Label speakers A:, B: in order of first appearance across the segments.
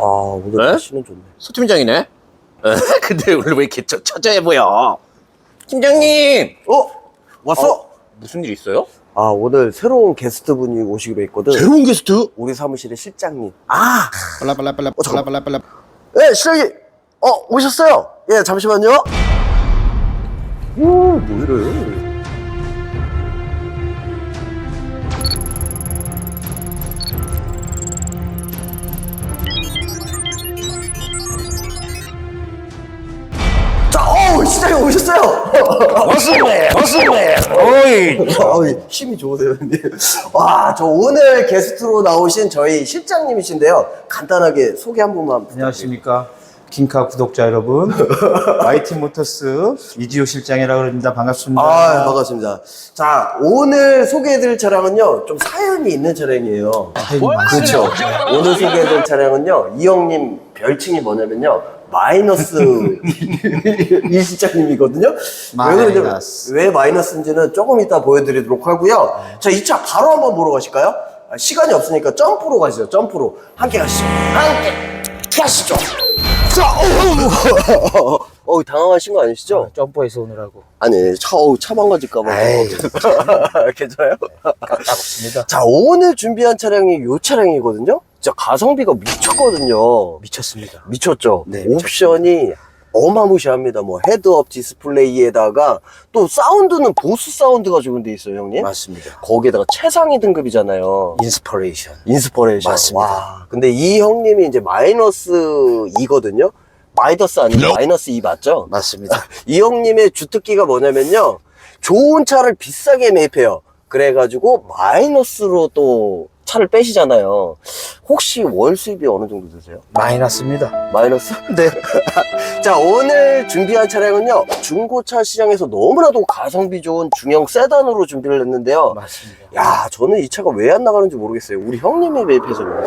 A: 아 오늘
B: 네?
A: 날씨는 좋네.
B: 소 팀장이네. 에? 근데 오늘 왜 이렇게 처, 처져해 보여? 팀장님.
A: 어 왔어?
B: 무슨 일 있어요?
A: 아 오늘 새로운 게스트 분이 오시기로 했거든.
B: 새로운 게스트?
A: 우리 사무실의 실장님.
B: 아,
C: 빨라빨라빨라
A: 어.
C: 빨라빨라빨라
A: 네 실장님. 어 오셨어요? 예 잠시만요. 오 뭐 이래? 자, 오셨어요!
B: 왔습니다. 왔습니다. 어이.
A: 어이, 힘이 좋으세요, 형님. 와, 저 오늘 게스트로 나오신 저희 실장님이신데요. 간단하게 소개 한 번만.
C: 안녕하십니까 킹카 구독자 여러분 YT 모터스 이지호 실장이라고 합니다 반갑습니다
A: 아, 반갑습니다. 자, 오늘 소개해드릴 차량은요, 좀 사연이 있는 차량이에요. 그렇죠. 오늘 소개해드릴 차량은요, 이 형님 별칭이 뭐냐면요, 마이너스 이 실장님이거든요. 왜 그러냐면,
C: 마이너스.
A: 왜 마이너스인지는 조금 이따 보여드리도록 하고요. 자, 이 차 바로 한번 보러 가실까요? 아, 시간이 없으니까 점프로 가시죠, 점프로. 함께 가시죠. 함께 가시죠. 자, 어우, 어우, 당황하신 거 아니시죠?
C: 점프해서 오느라고
A: 아니 차, 어우, 차 망가질까봐 괜찮아요?
C: 까깝습니다
A: 자 오늘 준비한 차량이 요 차량이거든요 진짜 가성비가 미쳤거든요.
C: 미쳤습니다.
A: 미쳤죠?
C: 네,
A: 옵션이 어마무시합니다. 뭐 헤드업 디스플레이에다가 또 사운드는 보스 사운드가 적용돼 있어요 형님?
C: 맞습니다.
A: 거기에다가 최상위 등급이잖아요.
C: 인스퍼레이션.
A: 인스퍼레이션.
C: 맞습니다.
A: 와, 근데 이 형님이 이제 마이너스 2거든요? 마이너스 아니고 마이너스 2 맞죠?
C: 맞습니다.
A: 이 형님의 주특기가 뭐냐면요. 좋은 차를 비싸게 매입해요. 그래가지고 마이너스로 또 차를 빼시잖아요. 혹시 월 수입이 어느 정도 되세요?
C: 마이너스입니다
A: 마이너스?
C: 네
A: 자, 오늘 준비한 차량은요. 중고차 시장에서 너무나도 가성비 좋은 중형 세단으로 준비를 했는데요.
C: 맞습니다
A: 야, 저는 이 차가 왜 안 나가는지 모르겠어요. 우리 형님이 매입해서 그래요.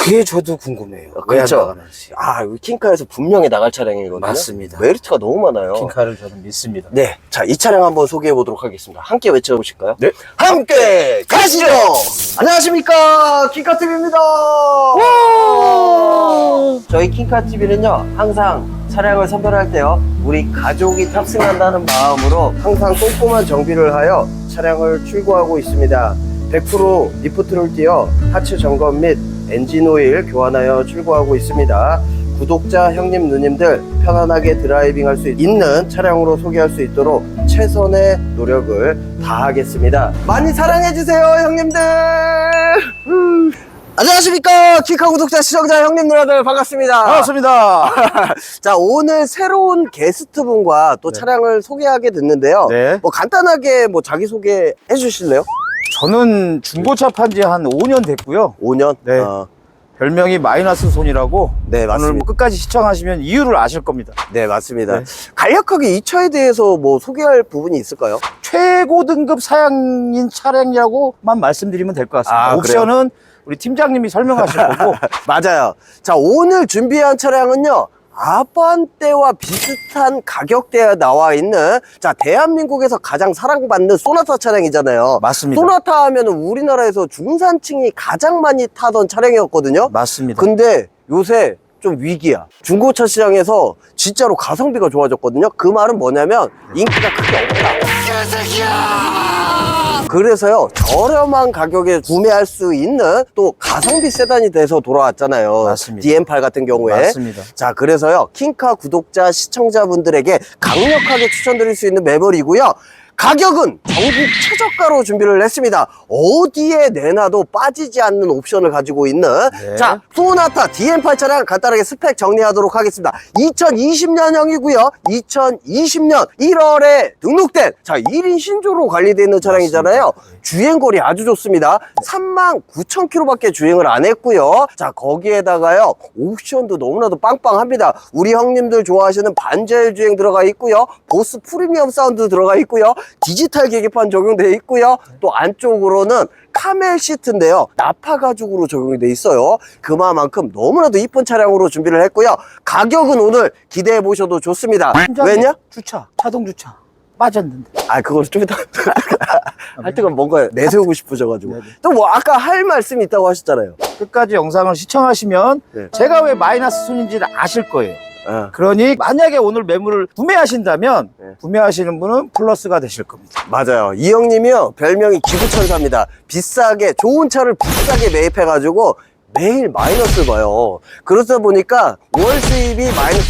C: 그게 저도 궁금해요
A: 아,
C: 왜안
A: 그렇죠?
C: 나가는지
A: 아, 여기 킹카에서 분명히 나갈 차량이거든요.
C: 맞습니다.
A: 메리트가 너무 많아요.
C: 킹카를 저는 믿습니다
A: 네. 자, 이 차량 한번 소개해 보도록 하겠습니다. 함께 외쳐보실까요?
B: 네.
A: 함께 가시죠! 안녕하십니까. 킹카TV입니다. 저희 킹카TV는요, 항상 차량을 선별할 때요, 우리 가족이 탑승한다는 마음으로 항상 꼼꼼한 정비를 하여 차량을 출고하고 있습니다. 100% 리프트를 띄어 하체 점검 및 엔진 오일 교환하여 출고하고 있습니다. 구독자 형님 누님들 편안하게 드라이빙 할 수 있는 차량으로 소개할 수 있도록 최선의 노력을 다하겠습니다. 많이 사랑해주세요, 형님들! 음. 안녕하십니까. 키카 구독자 시청자 형님 누나들 반갑습니다.
C: 반갑습니다
A: 자, 오늘 새로운 게스트분과 또 차량을 소개하게 됐는데요.
C: 네.
A: 뭐 간단하게 뭐 자기소개 해주실래요?
C: 저는 중고차 판 지 한 5년 됐고요
A: 5년?
C: 네.
A: 어,
C: 별명이 마이너스 손이라고
A: 네,
C: 오늘
A: 맞습니다.
C: 뭐 끝까지 시청하시면 이유를 아실 겁니다
A: 네, 맞습니다.
C: 네.
A: 간략하게 이 차에 대해서 뭐 소개할 부분이 있을까요?
C: 최고 등급 사양인 차량이라고만 말씀드리면 될 것 같습니다.
A: 아,
C: 옵션은 우리 팀장님이 설명하실 거고
A: 맞아요. 자, 오늘 준비한 차량은요. 아반떼와 비슷한 가격대에 나와 있는 자 대한민국에서 가장 사랑받는 소나타 차량이잖아요.
C: 맞습니다.
A: 소나타 하면은 우리나라에서 중산층이 가장 많이 타던 차량이었거든요.
C: 맞습니다.
A: 근데 요새 좀 위기야. 중고차 시장에서 진짜로 가성비가 좋아졌거든요. 그 말은 뭐냐면 인기가 크게 없다. 그래서요 저렴한 가격에 구매할 수 있는 또 가성비 세단이 돼서 돌아왔잖아요.
C: 맞습니다.
A: DM8 같은 경우에.
C: 맞습니다.
A: 자 그래서요 킹카 구독자 시청자분들에게 강력하게 추천드릴 수 있는 매물이고요. 가격은 전국 최저가로 준비를 했습니다. 어디에 내놔도 빠지지 않는 옵션을 가지고 있는
C: 네.
A: 자 소나타 DM8 차량 간단하게 스펙 정리하도록 하겠습니다. 2020년형이고요. 2020년 1월에 등록된 자 1인 신조로 관리되어 있는 차량이잖아요. 주행거리 아주 좋습니다. 3만 9천 킬로밖에 주행을 안 했고요. 자 거기에다가요 옵션도 너무나도 빵빵합니다. 우리 형님들 좋아하시는 반자율 주행 들어가 있고요. 보스 프리미엄 사운드 들어가 있고요. 디지털 계기판 적용되어 있고요. 또 안쪽으로는 카멜 시트인데요. 나파 가죽으로 적용이 돼 있어요. 그만큼 너무나도 이쁜 차량으로 준비를 했고요. 가격은 오늘 기대해 보셔도 좋습니다. 왜냐?
C: 주차, 자동 주차. 빠졌는데.
A: 아, 그걸 좀 이따. 하여튼 뭔가 내세우고 싶으셔가지고.
C: 네네.
A: 또뭐 아까 할 말씀이 있다고 하셨잖아요.
C: 끝까지 영상을 시청하시면
A: 네.
C: 제가 왜 마이너스 순인지를 아실 거예요.
A: 아,
C: 그러니 만약에 오늘 매물을 구매하신다면
A: 네.
C: 구매하시는 분은 플러스가 되실 겁니다.
A: 맞아요. 이 형님이요. 별명이 기부천사입니다. 비싸게, 좋은 차를 비싸게 매입해가지고 매일 마이너스를 봐요. 그러다 보니까 월 수입이 마이너스 500.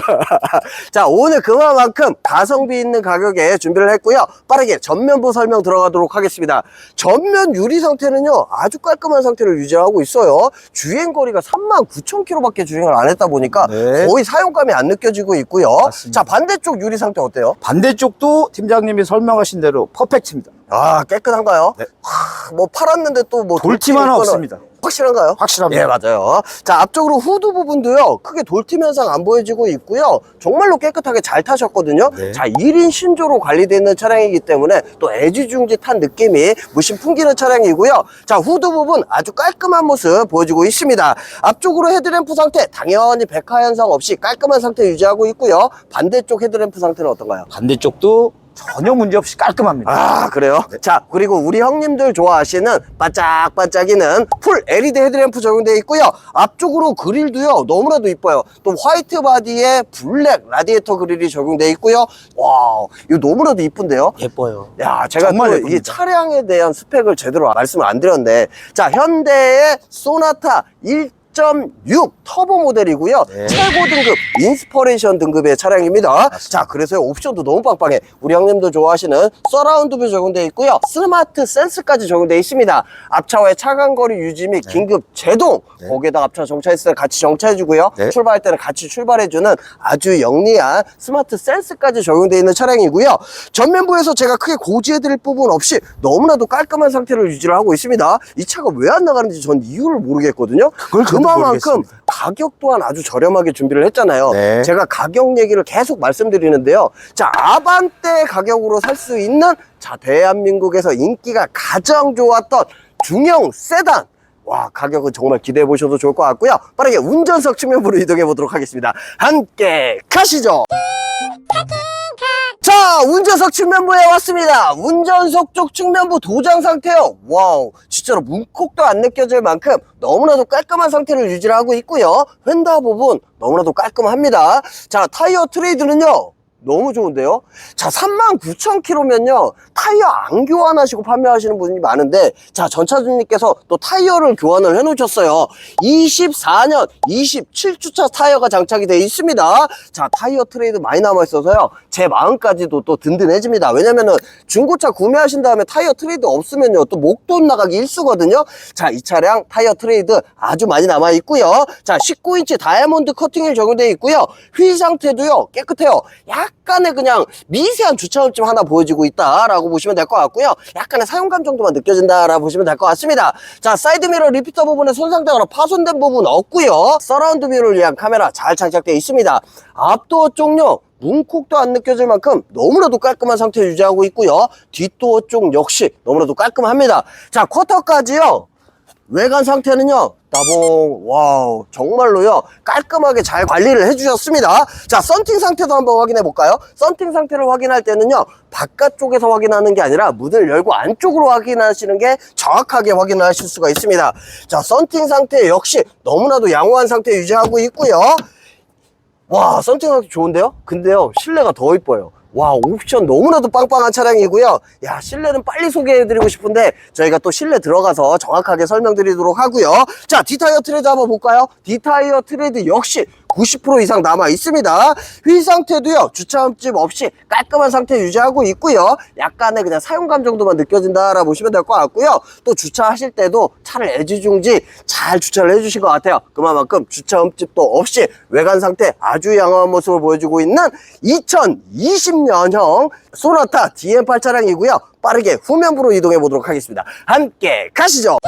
A: 자, 오늘 그만큼 가성비 있는 가격에 준비를 했고요. 빠르게 전면부 설명 들어가도록 하겠습니다. 전면 유리 상태는요, 아주 깔끔한 상태를 유지하고 있어요. 주행거리가 39,000km밖에 주행을 안 했다 보니까
C: 네.
A: 거의 사용감이 안 느껴지고 있고요.
C: 맞습니다.
A: 자, 반대쪽 유리 상태 어때요?
C: 반대쪽도 팀장님이 설명하신 대로 퍼펙트입니다.
A: 아, 깨끗한가요?
C: 네.
A: 하, 뭐 팔았는데 또 뭐
C: 돌팀 하나 없습니다.
A: 확실한가요?
C: 확실합니다.
A: 예, 맞아요. 자, 앞쪽으로 후드 부분도요, 크게 돌팀 현상 안 보여지고 있고요. 정말로 깨끗하게 잘 타셨거든요.
C: 네.
A: 자, 1인 신조로 관리되어 있는 차량이기 때문에 또 애지중지 탄 느낌이 무심 풍기는 차량이고요. 자, 후드 부분 아주 깔끔한 모습 보여주고 있습니다. 앞쪽으로 헤드램프 상태, 당연히 백화 현상 없이 깔끔한 상태 유지하고 있고요. 반대쪽 헤드램프 상태는 어떤가요?
C: 반대쪽도 전혀 문제 없이 깔끔합니다.
A: 아 그래요? 자 그리고 우리 형님들 좋아하시는 반짝반짝이는 풀 LED 헤드램프 적용되어 있고요 앞쪽으로 그릴도요 너무나도 이뻐요 또 화이트 바디에 블랙 라디에이터 그릴이 적용되어 있고요 와 이거 너무나도 이쁜데요
C: 예뻐요.
A: 야, 제가
C: 정말
A: 또 이. 차량에 대한 스펙을 제대로 말씀을 안 드렸네. 자, 현대의 소나타 1.6 터보 모델이고요.
C: 네.
A: 최고 등급, 인스퍼레이션 등급의 차량입니다. 자, 그래서 옵션도 너무 빵빵해. 우리 형님도 좋아하시는 서라운드 뷰 적용되어 있고요. 스마트 센스까지 적용되어 있습니다. 앞차와의 차간거리 유지 및 긴급 제동.
C: 네.
A: 거기에다가 앞차 정차했을 때 같이 정차해주고요.
C: 네.
A: 출발할 때는 같이 출발해주는 아주 영리한 스마트 센스까지 적용되어 있는 차량이고요. 전면부에서 제가 크게 고지해드릴 부분 없이 너무나도 깔끔한 상태를 유지를 하고 있습니다. 이 차가 왜 안 나가는지 전 이유를 모르겠거든요.
C: 그걸 저 모르겠습니다.
A: 가격 또한 아주 저렴하게 준비를 했잖아요.
C: 네.
A: 제가 가격 얘기를 계속 말씀드리는데요. 자, 아반떼 가격으로 살 수 있는 자, 대한민국에서 인기가 가장 좋았던 중형 세단. 와, 가격은 정말 기대해 보셔도 좋을 것 같고요. 빠르게 운전석 측면부로 이동해 보도록 하겠습니다. 함께 가시죠. 자, 운전석 측면부에 왔습니다. 운전석 쪽 측면부 도장 상태요. 와우, 진짜로 문콕도 안 느껴질 만큼 너무나도 깔끔한 상태를 유지를 하고 있고요. 휀다 부분 너무나도 깔끔합니다. 자, 타이어 트레이드는요. 너무 좋은데요? 자, 39,000km면요. 타이어 안 교환하시고 판매하시는 분이 많은데, 자, 전차주님께서 또 타이어를 교환을 해 놓으셨어요. 24년 27주차 타이어가 장착이 되어 있습니다. 자, 타이어 트레이드 많이 남아 있어서요. 제 마음까지도 또 든든해집니다. 왜냐면은 중고차 구매하신 다음에 타이어 트레이드 없으면요. 또 목돈 나가기 일수거든요. 자, 이 차량 타이어 트레이드 아주 많이 남아 있고요. 자, 19인치 다이아몬드 커팅이 적용되어 있고요. 휠 상태도요. 깨끗해요. 약 간의 그냥 미세한 주차음점 하나 보여지고 있다라고 보시면 될 것 같고요. 약간의 사용감 정도만 느껴진다라고 보시면 될 것 같습니다. 자, 사이드미러 리피터 부분에 손상되거나 파손된 부분 없고요. 서라운드 뷰를 위한 카메라 잘 장착되어 있습니다. 앞도어 쪽요. 문콕도 안 느껴질 만큼 너무나도 깔끔한 상태 유지하고 있고요. 뒷도어 쪽 역시 너무나도 깔끔합니다. 자, 쿼터까지요. 외관 상태는요 따봉 와우 정말로요 깔끔하게 잘 관리를 해주셨습니다. 자 썬팅 상태도 한번 확인해 볼까요? 썬팅 상태를 확인할 때는요 바깥쪽에서 확인하는 게 아니라 문을 열고 안쪽으로 확인하시는 게 정확하게 확인을 하실 수가 있습니다. 자 썬팅 상태 역시 너무나도 양호한 상태 유지하고 있고요. 와 썬팅하기 좋은데요? 근데요 실내가 더 이뻐요 와 옵션 너무나도 빵빵한 차량이고요 야 실내는 빨리 소개해드리고 싶은데 저희가 또 실내 들어가서 정확하게 설명드리도록 하고요 자 D타이어 트레드 한번 볼까요? D타이어 트레드 역시 90% 이상 남아 있습니다. 휠 상태도요 주차음집 없이 깔끔한 상태 유지하고 있고요. 약간의 그냥 사용감 정도만 느껴진다라고 보시면 될 것 같고요. 또 주차하실 때도 차를 애지중지 잘 주차를 해주신 것 같아요. 그만큼 주차음집도 없이 외관 상태 아주 양호한 모습을 보여주고 있는 2020년형 소나타 DM8 차량이고요. 빠르게 후면부로 이동해 보도록 하겠습니다. 함께 가시죠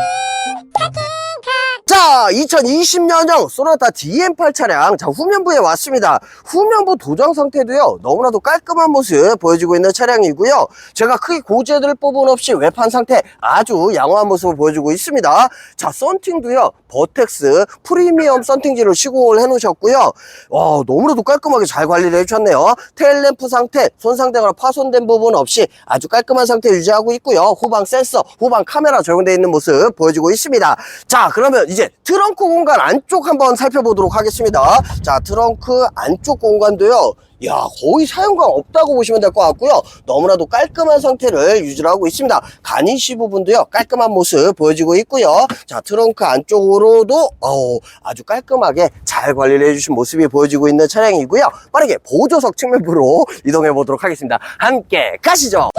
A: 자, 2020년형 소나타 DM8 차량, 자, 후면부에 왔습니다. 후면부 도장 상태도요, 너무나도 깔끔한 모습 보여주고 있는 차량이고요. 제가 크게 고지해드릴 부분 없이 외판 상태 아주 양호한 모습을 보여주고 있습니다. 자, 썬팅도요, 버텍스 프리미엄 썬팅지를 시공을 해놓으셨고요. 와, 너무나도 깔끔하게 잘 관리를 해주셨네요. 테일램프 상태, 손상되거나 파손된 부분 없이 아주 깔끔한 상태 유지하고 있고요. 후방 센서, 후방 카메라 적용되어 있는 모습 보여주고 있습니다. 자, 그러면 이제 트렁크 공간 안쪽 한번 살펴보도록 하겠습니다. 자, 트렁크 안쪽 공간도요. 야, 거의 사용감 없다고 보시면 될 것 같고요. 너무나도 깔끔한 상태를 유지를 하고 있습니다. 가니시 부분도요, 깔끔한 모습 보여지고 있고요. 자, 트렁크 안쪽으로도, 어우, 아주 깔끔하게 잘 관리를 해주신 모습이 보여지고 있는 차량이고요. 빠르게 보조석 측면부로 이동해 보도록 하겠습니다. 함께 가시죠!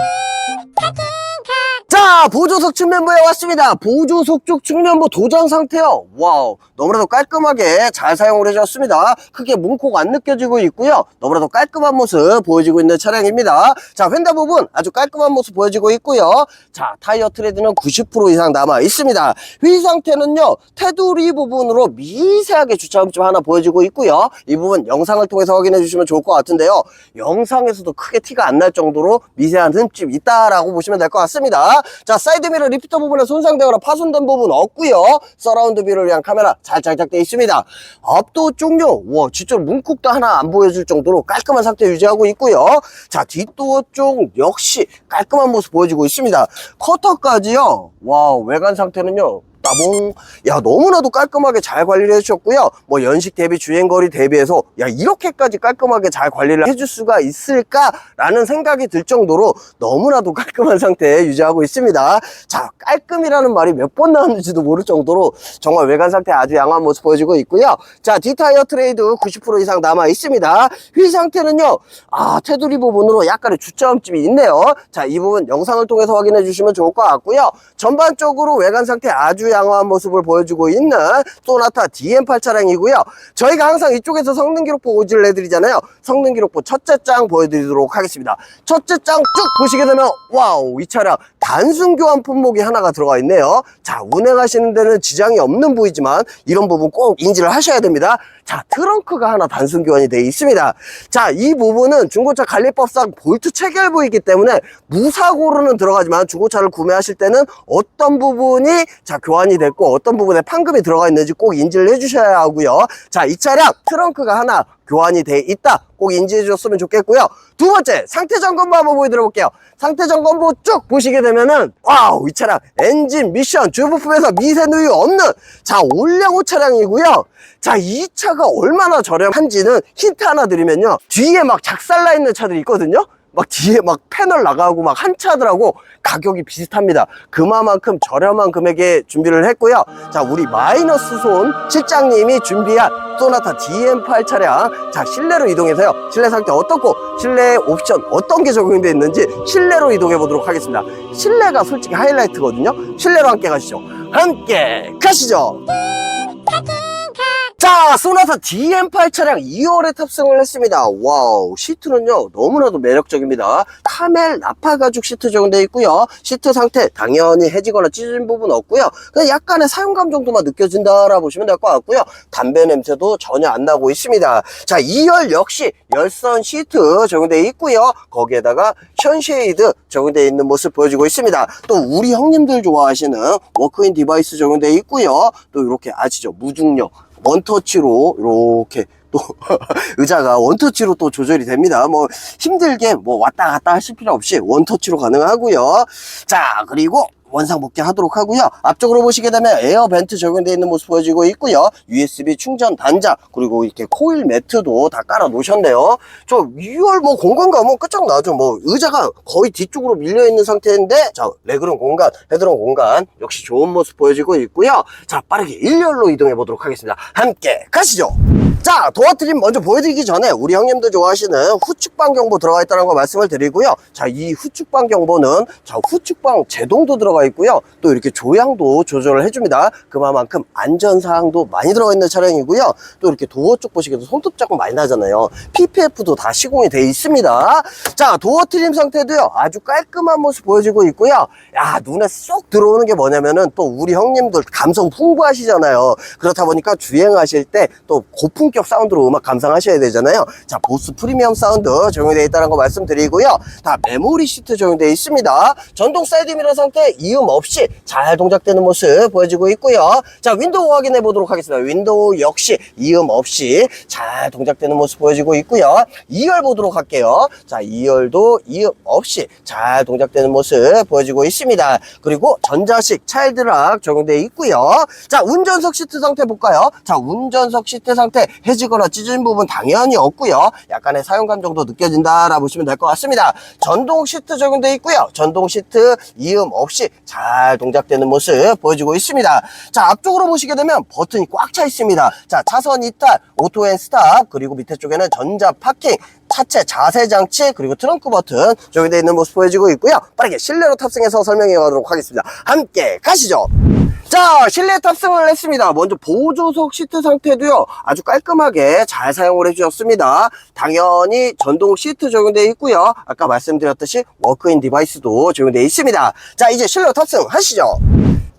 A: 자, 보조석 측면부에 왔습니다. 보조석 쪽 측면부 도장 상태요. 와우, 너무나도 깔끔하게 잘 사용을 해줬습니다. 크게 문콕 안 느껴지고 있고요. 너무나도 깔끔한 모습 보여지고 있는 차량입니다. 자, 휀다 부분 아주 깔끔한 모습 보여지고 있고요. 자, 타이어 트레드는 90% 이상 남아 있습니다. 휠 상태는요, 테두리 부분으로 미세하게 주차음점 하나 보여지고 있고요. 이 부분 영상을 통해서 확인해 주시면 좋을 것 같은데요. 영상에서도 크게 티가 안 날 정도로 미세한 흠집 있다라고 보시면 될 것 같습니다. 자, 사이드미러 리프터 부분에 손상되거나 파손된 부분 없고요. 서라운드 미러를 위한 카메라 잘 장착되어 있습니다. 앞도 쪽요, 와, 진짜 문콕도 하나 안 보여줄 정도로 깔끔한 상태 유지하고 있고요. 자, 뒷도어 쪽 역시 깔끔한 모습 보여지고 있습니다. 커터까지요. 와, 외관 상태는요. 따봉. 야, 너무나도 깔끔하게 잘 관리를 해주셨고요. 뭐, 연식 대비 주행거리 대비해서, 야, 이렇게까지 깔끔하게 잘 관리를 해줄 수가 있을까 라는 생각이 들 정도로 너무나도 깔끔한 상태 유지하고 있습니다. 자, 깔끔이라는 말이 몇 번 나왔는지도 모를 정도로 정말 외관 상태 아주 양호한 모습 보여지고 있고요. 자, 뒷타이어 트레이드 90% 이상 남아 있습니다. 휠 상태는요, 아, 테두리 부분으로 약간의 주차음집이 있네요. 자, 이 부분 영상을 통해서 확인해 주시면 좋을 것 같고요. 전반적으로 외관 상태 아주 양호한 모습을 보여주고 있는 소나타 DM8 차량이고요. 저희가 항상 이쪽에서 성능 기록부 오지를 해드리잖아요. 성능 기록부 첫째 장 보여드리도록 하겠습니다. 첫째 장 쭉 보시게 되면 와우 이 차량 단순 교환 품목이 하나가 들어가 있네요. 자 운행하시는 데는 지장이 없는 부위지만 이런 부분 꼭 인지를 하셔야 됩니다. 자 트렁크가 하나 단순 교환이 되어 있습니다. 자 이 부분은 중고차 관리법상 볼트 체결 부위이기 때문에 무사고로는 들어가지만 중고차를 구매하실 때는 어떤 부분이 자 교환 이 됐고 어떤 부분에 판금이 들어가 있는지 꼭 인지를 해주셔야 하고요. 자 이 차량 트렁크가 하나 교환이 돼 있다. 꼭 인지해 주셨으면 좋겠고요. 두 번째, 상태 점검부 한번 보여드려 볼게요. 상태 점검부 쭉 보시게 되면은, 와우, 이 차량, 엔진, 미션, 주부품에서 미세 누유 없는, 자, 올량호 차량이고요. 자, 이 차가 얼마나 저렴한지는 힌트 하나 드리면요. 뒤에 막 작살나 있는 차들이 있거든요. 막 뒤에 막 패널 나가고 막 한 차들하고 가격이 비슷합니다. 그만큼 저렴한 금액에 준비를 했고요. 자, 우리 마이너스 손 실장님이 준비한 소나타 DM8 차량. 자, 실내로 이동해서요. 실내 상태 어떻고, 실내 옵션 어떤 게 적용되어 있는지 실내로 이동해 보도록 하겠습니다. 실내가 솔직히 하이라이트거든요. 실내로 함께 가시죠. 함께 가시죠. 자, 소나타 DM8 차량 2월에 탑승을 했습니다. 와우, 시트는요, 너무나도 매력적입니다. 카멜 나파 가죽 시트 적용되어 있고요. 시트 상태, 당연히 해지거나 찢어진 부분 없고요. 그냥 약간의 사용감 정도만 느껴진다라 보시면 될 것 같고요. 담배 냄새도 전혀 안 나고 있습니다. 자, 2열 역시 열선 시트 적용되어 있고요. 거기에다가 션쉐이드 적용되어 있는 모습 보여주고 있습니다. 또 우리 형님들 좋아하시는 워크인 디바이스 적용되어 있고요. 또 이렇게 아시죠? 무중력. 원터치로 이렇게 또 의자가 원터치로 또 조절이 됩니다. 뭐 힘들게 뭐 왔다 갔다 하실 필요 없이 원터치로 가능하고요. 자 그리고 원상 복귀하도록 하고요. 앞쪽으로 보시게 되면 에어 벤트 적용되어 있는 모습 보여지고 있고요. USB 충전 단자 그리고 이렇게 코일 매트도 다 깔아 놓으셨네요. 저 2열 뭐 공간 가면 끝장나죠. 뭐 의자가 거의 뒤쪽으로 밀려 있는 상태인데 자 레그룸 공간, 헤드룸 공간 역시 좋은 모습 보여지고 있고요. 자 빠르게 1열로 이동해 보도록 하겠습니다. 함께 가시죠. 자 도어트림 먼저 보여드리기 전에 우리 형님들 좋아하시는 후측방 경보 들어가 있다는 거 말씀을 드리고요. 자 이 후측방 경보는 자 후측방 제동도 들어가 들어가 있고요. 또 이렇게 조향도 조절을 해줍니다. 그만큼 안전사항도 많이 들어가 있는 차량이고요. 또 이렇게 도어 쪽 보시게도 손톱 자국 많이 나잖아요. PPF도 다 시공이 되어 있습니다. 자, 도어 트림 상태도요. 아주 깔끔한 모습 보여지고 있고요. 야, 눈에 쏙 들어오는 게 뭐냐면은 또 우리 형님들 감성 풍부하시잖아요. 그렇다 보니까 주행하실 때 또 고품격 사운드로 음악 감상하셔야 되잖아요. 자, 보스 프리미엄 사운드 적용되어 있다는 거 말씀드리고요. 다 메모리 시트 적용되어 있습니다. 전동 사이드 미러 상태 이음 없이 잘 동작되는 모습 보여지고 있고요. 자, 윈도우 확인해 보도록 하겠습니다. 윈도우 역시 이음 없이 잘 동작되는 모습 보여지고 있고요. 2열 보도록 할게요. 자, 2열도 이음 없이 잘 동작되는 모습 보여지고 있습니다. 그리고 전자식 차일드락 적용되어 있고요. 자, 운전석 시트 상태 볼까요? 자, 운전석 시트 상태 해지거나 찢어진 부분 당연히 없고요. 약간의 사용감 정도 느껴진다라 보시면 될 것 같습니다. 전동 시트 적용되어 있고요. 전동 시트 이음 없이 잘 동작되는 모습 보여지고 있습니다. 자, 앞쪽으로 보시게 되면 버튼이 꽉 차 있습니다. 자, 차선 이탈, 오토 앤 스탑, 그리고 밑에 쪽에는 전자 파킹, 차체 자세 장치 그리고 트렁크 버튼 적용되어 있는 모습 보여지고 있고요. 빠르게 실내로 탑승해서 설명해 가도록 하겠습니다. 함께 가시죠. 자, 실내 탑승을 했습니다. 먼저 보조석 시트 상태도요, 아주 깔끔하게 잘 사용을 해주셨습니다. 당연히 전동 시트 적용되어 있고요. 아까 말씀드렸듯이 워크인 디바이스도 적용되어 있습니다. 자, 이제 실내 탑승 하시죠.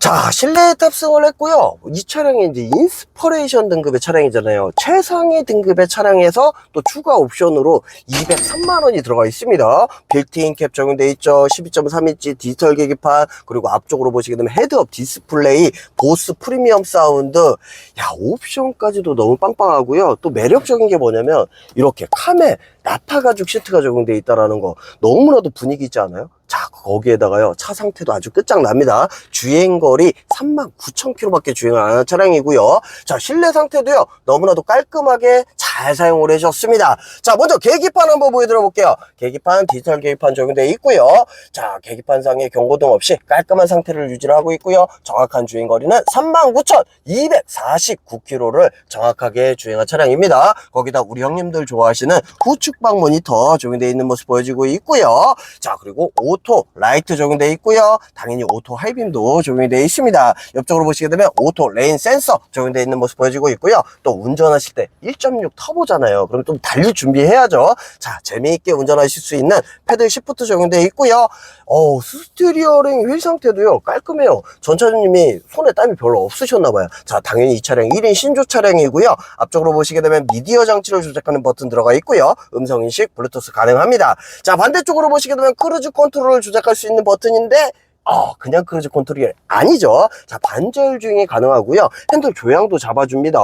A: 자, 실내 탑승을 했고요. 이 차량이 이제 인스퍼레이션 등급의 차량이잖아요. 최상위 등급의 차량에서 또 추가 옵션으로 203만 원이 들어가 있습니다. 빌트인 캡 적용돼 있죠. 12.3인치 디지털 계기판 그리고 앞쪽으로 보시게 되면 헤드업 디스플레이, 보스 프리미엄 사운드. 야, 옵션까지도 너무 빵빵하고요. 또 매력적인 게 뭐냐면 이렇게 카메 나파 가죽 시트가 적용돼 있다라는 거 너무나도 분위기 있지 않아요? 자, 거기에다가요, 차 상태도 아주 끝장납니다. 주행거리 39,000km밖에 주행을 안 하는 차량이고요. 자, 실내 상태도요, 너무나도 깔끔하게 잘 사용을 해주셨습니다. 자, 먼저 계기판 한번 보여드려 볼게요. 계기판, 디지털 계기판 적용되어 있고요. 자, 계기판상에 경고등 없이 깔끔한 상태를 유지를 하고 있고요. 정확한 주행거리는 39,249km를 정확하게 주행한 차량입니다. 거기다 우리 형님들 좋아하시는 후측 방 모니터 적용되어 있는 모습 보여지고 있고요. 자, 그리고 오토 라이트 적용되어 있고요. 당연히 오토 하이빔도 적용이 되어 있습니다. 옆쪽으로 보시게 되면 오토 레인 센서 적용되어 있는 모습 보여지고 있고요. 또 운전하실 때 1.6 터보잖아요. 그럼 좀 달릴 준비해야죠. 자, 재미있게 운전하실 수 있는 패들 시프트 적용되어 있고요. 어, 스티리어링 휠 상태도요. 깔끔해요. 전 차주님이 손에 땀이 별로 없으셨나봐요. 자, 당연히 이 차량 1인 신조 차량이고요. 앞쪽으로 보시게 되면 미디어 장치를 조작하는 버튼 들어가 있고요. 음성 인식, 블루투스 가능합니다. 자, 반대쪽으로 보시게 되면 크루즈 컨트롤을 조작할 수 있는 버튼인데 어, 그냥 크루즈 컨트롤이 아니죠. 자, 반절 주행이 가능하고요. 핸들 조향도 잡아줍니다.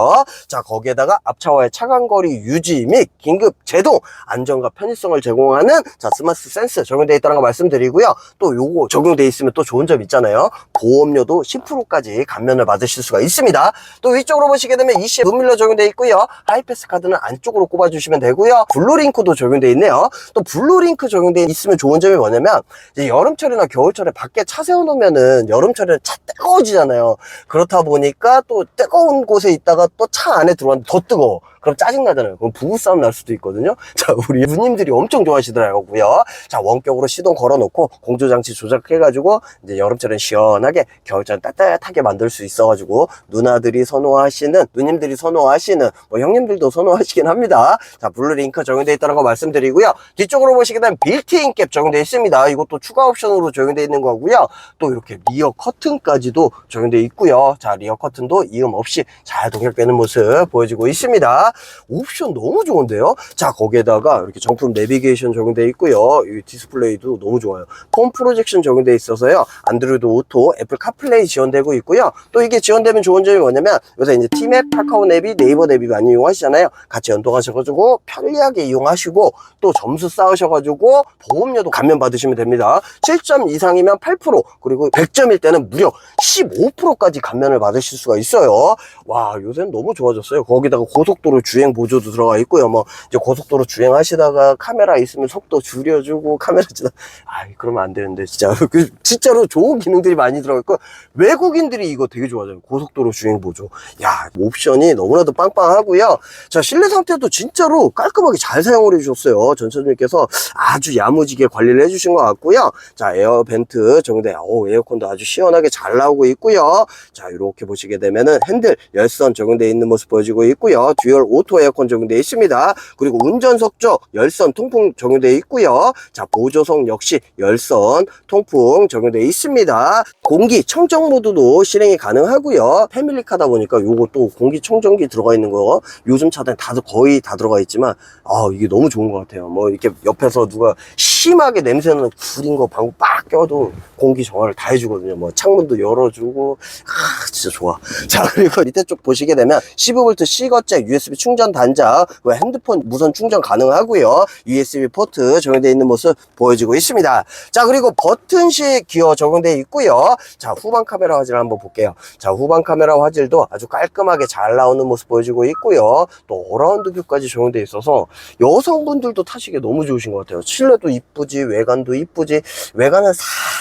A: 자, 거기에다가 앞차와의 차간거리 유지 및 긴급 제동, 안전과 편의성을 제공하는 자, 스마트 센스 적용되어 있다는 거 말씀드리고요. 또 요거 적용되어 있으면 또 좋은 점 있잖아요. 보험료도 10%까지 감면을 받으실 수가 있습니다. 또 위쪽으로 보시게 되면 EC 문밀러 적용되어 있고요. 하이패스 카드는 안쪽으로 꼽아주시면 되고요. 블루링크도 적용되어 있네요. 또 블루링크 적용되어 있으면 좋은 점이 뭐냐면 여름철이나 겨울철에 밖에 차 세워놓으면은 여름철에는 차 뜨거워지잖아요. 그렇다 보니까 또 뜨거운 곳에 있다가 또 차 안에 들어왔는데 더 뜨거워. 그럼 짜증나잖아요. 그럼 부부싸움 날 수도 있거든요. 자, 우리 누님들이 엄청 좋아하시더라고요. 자, 원격으로 시동 걸어놓고 공조장치 조작해가지고 이제 여름철엔 시원하게 겨울철엔 따뜻하게 만들 수 있어가지고 누나들이 선호하시는, 누님들이 선호하시는, 뭐 형님들도 선호하시긴 합니다. 자, 블루링크 적용되어 있다는 거 말씀드리고요. 뒤쪽으로 보시게 되면 빌트인 캡 적용되어 있습니다. 이것도 추가 옵션으로 적용되어 있는 거고요. 또 이렇게 리어 커튼까지도 적용되어 있고요. 자, 리어 커튼도 이음 없이 잘 동작되는 모습 보여지고 있습니다. 옵션 너무 좋은데요? 자, 거기에다가 이렇게 정품 내비게이션 적용되어 있고요. 이 디스플레이도 너무 좋아요. 폼 프로젝션 적용되어 있어서요. 안드로이드 오토, 애플 카플레이 지원되고 있고요. 또 이게 지원되면 좋은 점이 뭐냐면 요새 이제 티맵, 카카오 내비, 네이버 내비 많이 이용하시잖아요. 같이 연동하셔가지고 편리하게 이용하시고 또 점수 쌓으셔가지고 보험료도 감면 받으시면 됩니다. 7점 이상이면 8% 그리고 100점일 때는 무려 15%까지 감면을 받으실 수가 있어요. 와, 요새는 너무 좋아졌어요. 거기다가 고속도로 고속도로 주행 보조도 들어가 있고요. 뭐 이제 고속도로 주행하시다가 카메라 있으면 속도 줄여주고 카메라 지나 아 그러면 안 되는데 진짜 그 진짜로 좋은 기능들이 많이 들어가 있고 외국인들이 이거 되게 좋아해요. 고속도로 주행 보조. 야 옵션이 너무나도 빵빵하고요. 자 실내 상태도 진짜로 깔끔하게 잘 사용을 해주셨어요. 전차주님께서 아주 야무지게 관리를 해주신 것 같고요. 자 에어 벤트 적용돼. 오 에어컨도 아주 시원하게 잘 나오고 있고요. 자 이렇게 보시게 되면은 핸들 열선 적용돼 있는 모습 보여지고 있고요. 듀얼 오토 에어컨 적용돼 있습니다. 그리고 운전석 쪽 열선 통풍 적용돼 있고요. 자 보조석 역시 열선 통풍 적용돼 있습니다. 공기 청정 모드도 실행이 가능하고요. 패밀리카다 보니까 또 공기 청정기 들어가 있는 거 요즘 차들 다 거의 다 들어가 있지만 아 이게 너무 좋은 것 같아요. 뭐 이렇게 옆에서 누가 심하게 냄새나는 구린 거 방구 빡 껴도 공기 정화를 다 해주거든요. 뭐 창문도 열어주고 아 진짜 좋아. 자 그리고 밑에 쪽 보시게 되면 15V C거잭 USB 충전 단자 핸드폰 무선 충전 가능하고요. USB 포트 적용되어 있는 모습 보여지고 있습니다. 자 그리고 버튼식 기어 적용되어 있고요. 자 후방 카메라 화질 한번 볼게요. 자 후방 카메라 화질도 아주 깔끔하게 잘 나오는 모습 보여지고 있고요. 또 어라운드 뷰까지 적용되어 있어서 여성분들도 타시기 너무 좋으신 것 같아요. 실내도 이쁘지 외관도 이쁘지 외관은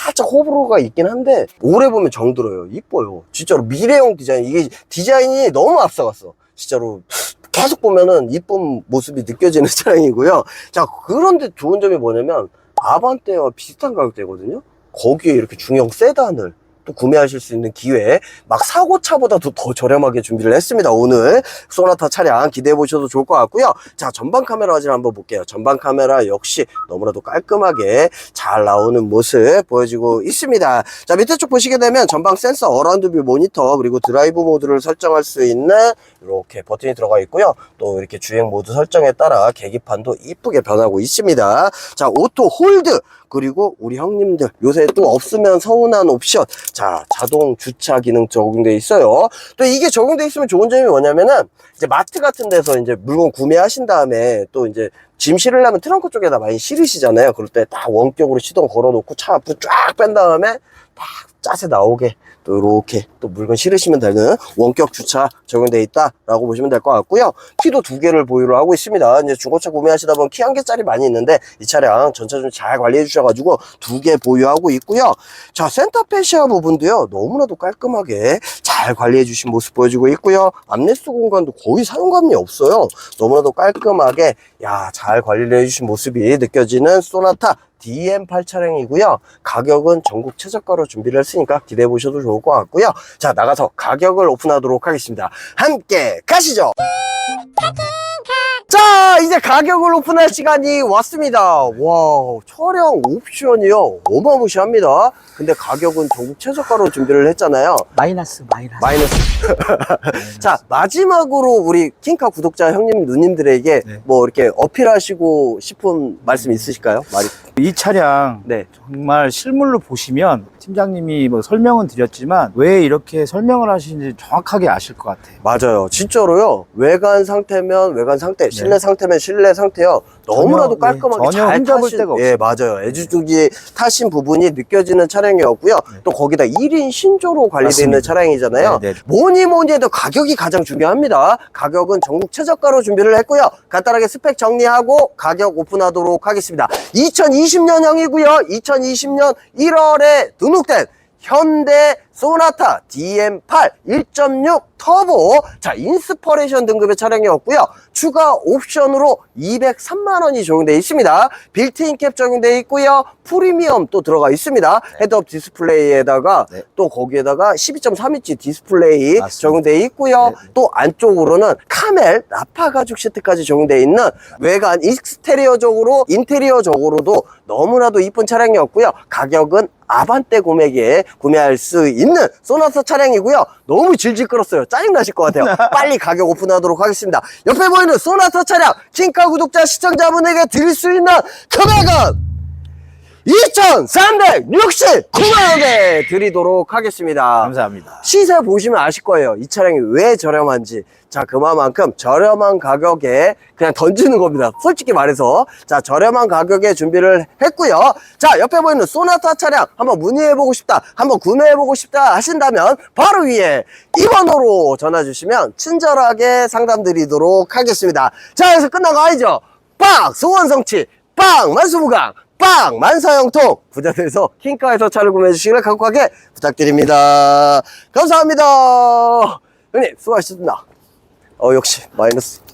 A: 살짝 호불호가 있긴 한데 오래 보면 정들어요. 이뻐요. 진짜로 미래형 디자인 이게 디자인이 너무 앞서갔어. 진짜로 계속 보면은 이쁜 모습이 느껴지는 차량이고요. 자 그런데 좋은 점이 뭐냐면 아반떼와 비슷한 가격대거든요. 거기에 이렇게 중형 세단을 또 구매하실 수 있는 기회 막 사고차보다도 더 저렴하게 준비를 했습니다. 오늘 소나타 차량 기대해 보셔도 좋을 것 같고요. 자 전방 카메라 화질 한번 볼게요. 전방 카메라 역시 너무나도 깔끔하게 잘 나오는 모습 보여지고 있습니다. 자 밑에 쪽 보시게 되면 전방 센서 어라운드 뷰 모니터 그리고 드라이브 모드를 설정할 수 있는 이렇게 버튼이 들어가 있고요. 또 이렇게 주행 모드 설정에 따라 계기판도 이쁘게 변하고 있습니다. 자 오토 홀드! 그리고 우리 형님들 요새 또 없으면 서운한 옵션 자 자동 주차 기능 적용돼 있어요. 또 이게 적용돼 있으면 좋은 점이 뭐냐면은 이제 마트 같은 데서 이제 물건 구매하신 다음에 또 이제 짐 실으려면 트렁크 쪽에다 많이 실으시잖아요. 그럴 때딱 원격으로 시동 걸어 놓고 차 앞으로 쫙 뺀 다음에 딱 짜세 나오게 또 이렇게 또 물건 실으시면 되는 원격 주차 적용돼 있다라고 보시면 될 것 같고요. 키도 두 개를 보유를 하고 있습니다. 이제 중고차 구매하시다 보면 키 한 개짜리 많이 있는데 이 차량 전차 좀 잘 관리해 주셔가지고 두 개 보유하고 있고요. 자 센터페시아 부분도요 너무나도 깔끔하게 잘 관리해 주신 모습 보여주고 있고요. 암레스트 공간도 거의 사용감이 없어요. 너무나도 깔끔하게 야 잘 관리를 해주신 모습이 느껴지는 소나타 DM8 차량이고요. 가격은 전국 최저가로 준비를 했으니까 기대해 보셔도 좋을 것 같고요. 자, 나가서 가격을 오픈하도록 하겠습니다. 함께 가시죠! 자, 이제 가격을 오픈할 시간이 왔습니다. 와, 차량 옵션이요. 어마무시합니다. 근데 가격은 전국 최저가로 준비를 했잖아요.
D: 마이너스 마이너스
A: 마이너스. 자, 마지막으로 우리 킹카 구독자 형님, 누님들에게
C: 네.
A: 뭐 이렇게 어필하시고 싶은 말씀 있으실까요? 말이.
C: 이 차량
A: 네.
C: 정말 실물로 보시면 팀장님이 뭐 설명은 드렸지만 왜 이렇게 설명을 하시는지 정확하게 아실 것 같아요.
A: 맞아요. 진짜로요. 외관 상태면 외관 상태, 실내 상태면 실내 상태요. 너무나도
C: 전혀,
A: 깔끔하게
C: 예, 전혀
A: 잘
C: 흠잡을
A: 타신,
C: 데가
A: 예, 맞아요. 애주중지 타신 부분이 느껴지는 차량이었고요. 또 거기다 1인 신조로 관리되어 있는
C: 맞습니다.
A: 차량이잖아요.
C: 네, 네.
A: 뭐니 뭐니 해도 가격이 가장 중요합니다. 가격은 전국 최저가로 준비를 했고요. 간단하게 스펙 정리하고 가격 오픈하도록 하겠습니다. 2020년형이고요. 2020년 1월에 등록된 현대 소나타 DM8 1.6 터보. 자 인스퍼레이션 등급의 차량이었고요. 추가 옵션으로 203만 원이 적용되어 있습니다. 빌트인 캡 적용되어 있고요. 프리미엄 또 들어가 있습니다. 헤드업 디스플레이에다가
C: 네.
A: 또 거기에다가 12.3인치 디스플레이. 적용되어 있고요.
C: 네.
A: 또 안쪽으로는 카멜 나파 가죽 시트까지 적용되어 있는 외관 익스테리어적으로 인테리어적으로도 너무나도 이쁜 차량이었고요. 가격은 아반떼 구매기에 구매할 수 있는 소나타 차량이고요. 너무 질질 끌었어요. 짜증나실 것 같아요. 빨리 가격 오픈하도록 하겠습니다. 옆에 보이는 소나타 차량 킹카 구독자 시청자분에게 드릴 수 있는 금액은 2,369만 원에 드리도록 하겠습니다.
C: 감사합니다.
A: 시세 보시면 아실 거예요. 이 차량이 왜 저렴한지. 자, 그만큼 저렴한 가격에 그냥 던지는 겁니다. 솔직히 말해서. 자, 저렴한 가격에 준비를 했고요. 자, 옆에 보이는 소나타 차량 한번 문의해보고 싶다, 한번 구매해보고 싶다 하신다면 바로 위에 이 번호로 전화 주시면 친절하게 상담 드리도록 하겠습니다. 자, 여기서 끝난 거 아니죠? 빵! 소원 성취! 빵! 만수무강! 빵! 만사형통! 부자들에서 킹카에서 차를 구매해 주시길 각국하게 부탁드립니다. 감사합니다. 형님, 수고하셨습니다. 어, 역시, 마이너스.